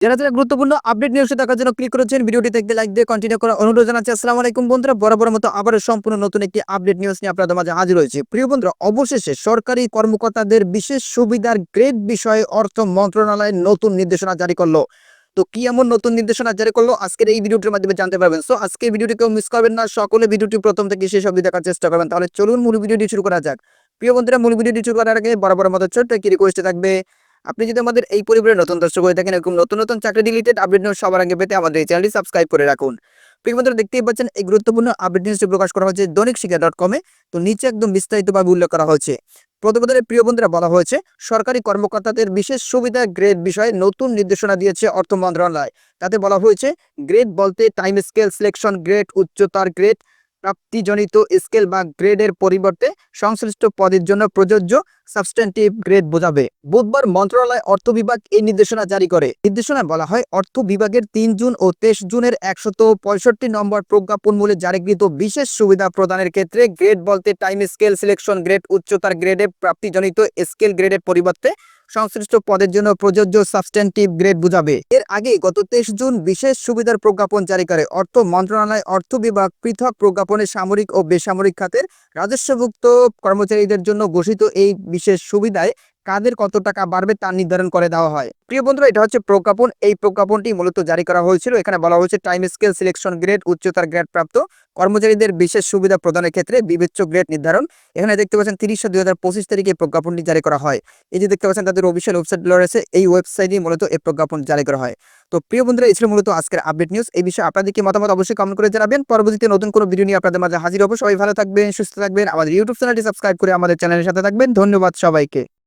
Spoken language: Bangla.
যারা যারা গুরুত্বপূর্ণ আপডেট নিউজ দেখার জন্য ক্লিক করেছেন ভিডিওটি দেখতে লাইক দিয়ে কন্টিনিউ করার অনুরোধ জানাচ্ছি। আসসালামু আলাইকুম বন্ধুরা বরাবর মতো আবারও সম্পূর্ণ নতুন একটি আপডেট নিউজ নিয়ে আপনাদের মাঝে হাজির হয়েছে। প্রিয় বন্ধুরা, অবশেষে সরকারি কর্মকর্তাদের বিশেষ সুবিধার গ্রেড বিষয়ে অর্থ মন্ত্রণালয় নতুন নির্দেশনা জারি করল। তো কি এমন নতুন নির্দেশনা জারি করল? আজকের এই ভিডিওটির মাধ্যমে জানতে পারবেন। সো আজকে ভিডিওটি কেউ মিস করবেন না। সকলে ভিডিওটি প্রথম থেকে শেষ অবধি দেখার চেষ্টা করবেন। তাহলে চলুন মূল ভিডিওটি শুরু করা যাক। প্রিয় বন্ধুরা, মূল ভিডিওটি শুরু করার আগে বরাবর মতো ছোট্ট একটি রিকোয়েস্ট থাকবে। আপনি যদি আমাদের এই পরিবারের নতুন দর্শক হয়ে থাকেন, এরকম নতুন নতুন চাকরি রিলেটেড আপডেট নিউজ সবার আগে পেতে আমাদের এই চ্যানেলটি সাবস্ক্রাইব করে রাখুন। প্রিয় দেখতেই পাচ্ছেন, এই গুরুত্বপূর্ণ আপডেট নিউজটি প্রকাশ করা হয়েছে দৈনিক শিক্ষা ডট কমে তো নিচে একদম বিস্তারিতভাবে উল্লেখ করা হয়েছে। প্রতিবেদনে প্রিয় বন্ধুরা, বলা হয়েছে, সরকারি কর্মকর্তাদের বিশেষ সুবিধা গ্রেড বিষয়ে নতুন নির্দেশনা দিয়েছে অর্থ মন্ত্রণালয়। তাতে বলা হয়েছে গ্রেড বলতে টাইম স্কেল সিলেকশন গ্রেড উচ্চতার গ্রেড প্রাপ্তিজনিত স্কেল বা গ্রেডের পরিবর্তে সংশ্লিষ্ট পদের জন্য প্রযোজ্য সাবস্টেন্টিভ গ্রেড বোঝাবে। বুধবার মন্ত্রণালয় অর্থ বিভাগ এই নির্দেশনা জারি করে। নির্দেশনায় বলা হয়, অর্থ বিভাগের তিন জুন ও তেইশ জুনের একশত পঁয়ষট্টি নম্বর প্রজ্ঞাপন মূলে জারিকৃত বিশেষ সুবিধা প্রদানের ক্ষেত্রে গ্রেড বলতে টাইম স্কেল, সিলেকশন গ্রেড, উচ্চতার গ্রেডে প্রাপ্তিজনিত স্কেল গ্রেডের পরিবর্তে সংশ্লিষ্ট পদের জন্য প্রযোজ্য সাবস্টেন্টিভ গ্রেড বুঝাবে। এর আগে গত তেইশ জুন বিশেষ সুবিধার প্রজ্ঞাপন জারি করে। অর্থ মন্ত্রণালয় অর্থ বিভাগ পৃথক প্রজ্ঞাপনে সামরিক ও বেসামরিক খাতের রাজস্বভুক্ত কর্মচারীদের জন্য ঘোষিত এই বিশেষ সুবিধায় কাদের কত টাকা বাড়বে তা নির্ধারণ করে দেওয়া হয়। প্রিয় বন্ধুরা, এটা হচ্ছে প্রজ্ঞাপন। এই প্রজ্ঞাপনটি মূলত জারি করা হয়েছিল। এখানে বলা হয়েছে টাইম স্কেল সিলেকশন গ্রেড উচ্চতার গ্রেড প্রাপ্ত কর্মচারীদের বিশেষ সুবিধা প্রদানের ক্ষেত্রে বিবেচ্য গ্রেড নির্ধারণ। এখানে দেখতে পাচ্ছেন তিরিশ দুই হাজার পঁচিশ তারিখে প্রজ্ঞাপনটি জারি করা হয়। এই যে দেখতে পাচ্ছেন, তাদের অফিসিয়াল ওয়েবসাইট রয়েছে। এই ওয়েবসাইটে মূলত এই প্রজ্ঞাপন জারি করা হয়। তো প্রিয় বন্ধুরা ছিল মূলত আজকের আপডেট নিউজ এই বিষয়ে আপনাদের কি মতামত অবশ্যই কমেন্ট করে জানাবেন। পরবর্তীতে নতুন কোনো ভিডিও নিয়ে আপনাদের মাঝে হাজির হব। সবাই ভালো থাকবেন, সুস্থ থাকবেন। আমাদের ইউটিউব চ্যানেলটি সাবস্ক্রাইব করে আমাদের চ্যানেলের সাথে থাকবেন। ধন্যবাদ সবাইকে।